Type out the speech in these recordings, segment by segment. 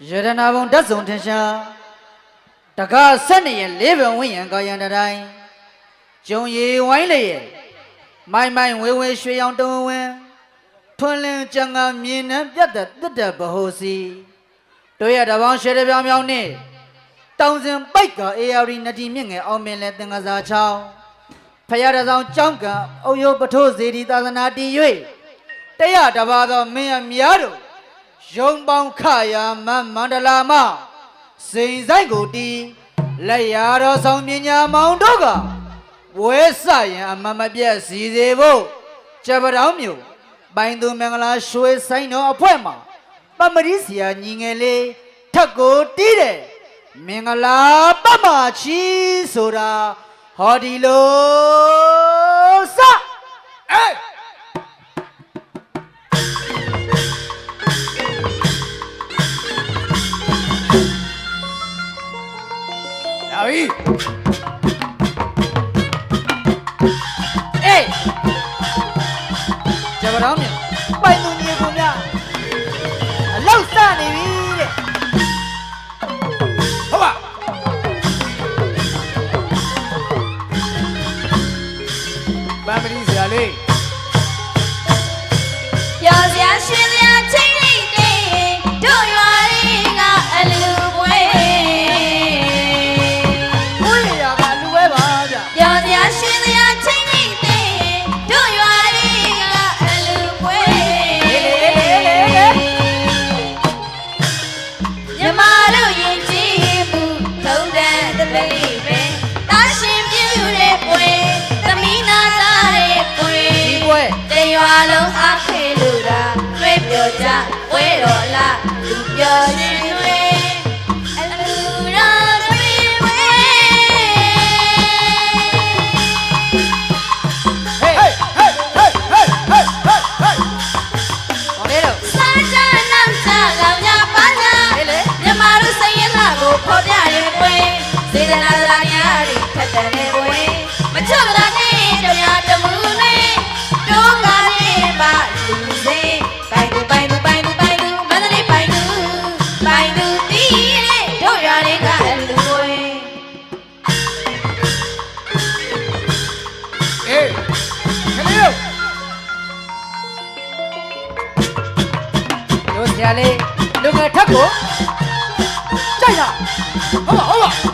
ယရနာဘုံဓာတ်စုံထင်ရှားတကားဆက်နေရင်လေးပံဝင်းရန်ကာယံတတိုင်းကျုံရီဝိုင်းလေရဲ့မိုင်းမိုင်းဝေဝေရွှေရောင်တုံးဝင်းထွန်းလင်းကြံကမြင်းနှံပြတ်တဲ့တက်တဲ့ဘဟုစီတို့ရတပေါင်းရှယ်တပြောင်ပြောင်နဲ့တောင်စင်ပိုက်ကအေယာရီနတီမြင့်ငယ်အောင်မင်းလဲသင်္ကစားချောင်းဖရတဆောင်ကြောင်းကအုတ်ရုပ်ပထိုးစေတီသာသနာတည်၍တရားတပါသောမင်းအများတို့ ရုံပေါင်းခရာမမန္တလာမစိန်ဆိုင်ကိုတီးလက်ရတော်ဆောင်ပညာမောင်တို့ကဝဲဆရင်အမမပြတ်စီစေဖို့ကြပတောင်းမျိုးပိုင်သူမင်္ဂလာရွှေဆိုင်တော်အဖွဲ့မှာပမရိစီယာညီငယ်လေးထက်ကိုတီးတယ်မင်္ဂလာပမချီဆိုတာဟောဒီလိုစအေး ရွာလုံးအားခေလို့တာတွဲပြောကြပွဲတော်လား ဆရာလေးလူငယ်ထက်ကိုကြိုက်ရဟုတ်ပါဟုတ်ပါပြော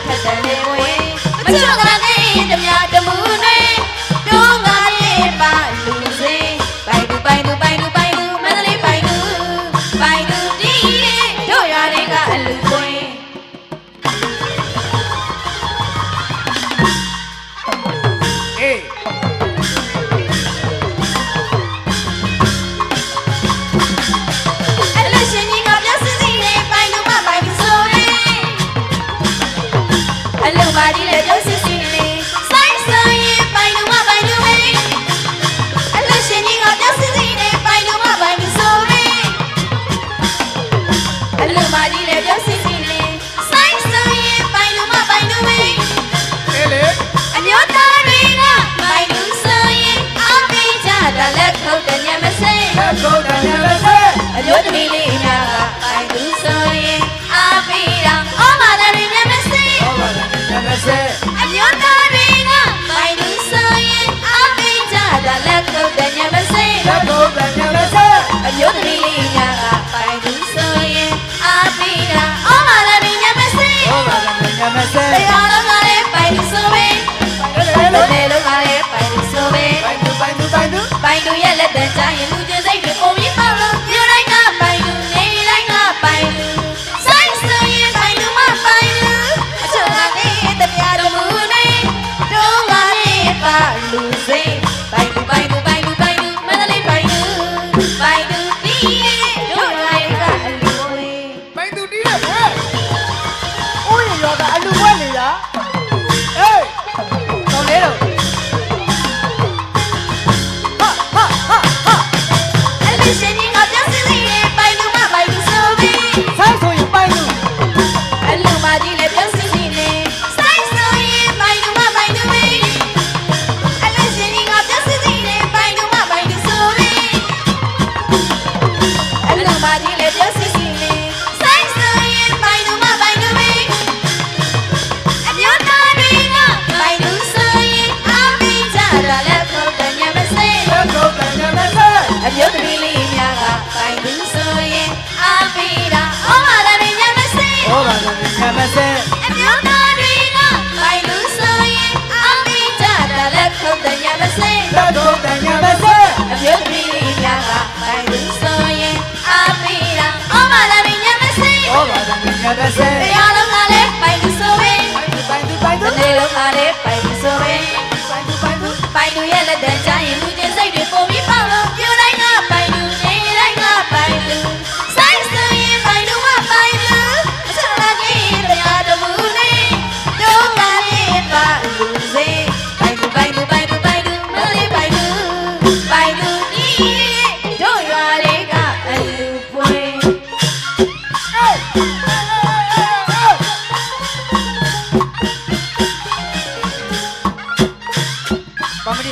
တာလက်ခုတ်တညမစိမ့်လက်ခုတ်တညမစိမ့်အမျိုးသမီးလေးများကပိုင်သူဆိုရင်အပီတော်ဩဘာသာတွေညမစိမ့်ဩဘာသာညမစိမ့် are losing.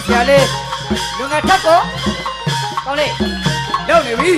ဆရာလေးလူငါထက်ကောကောင်းလေးရောက်နေပြီ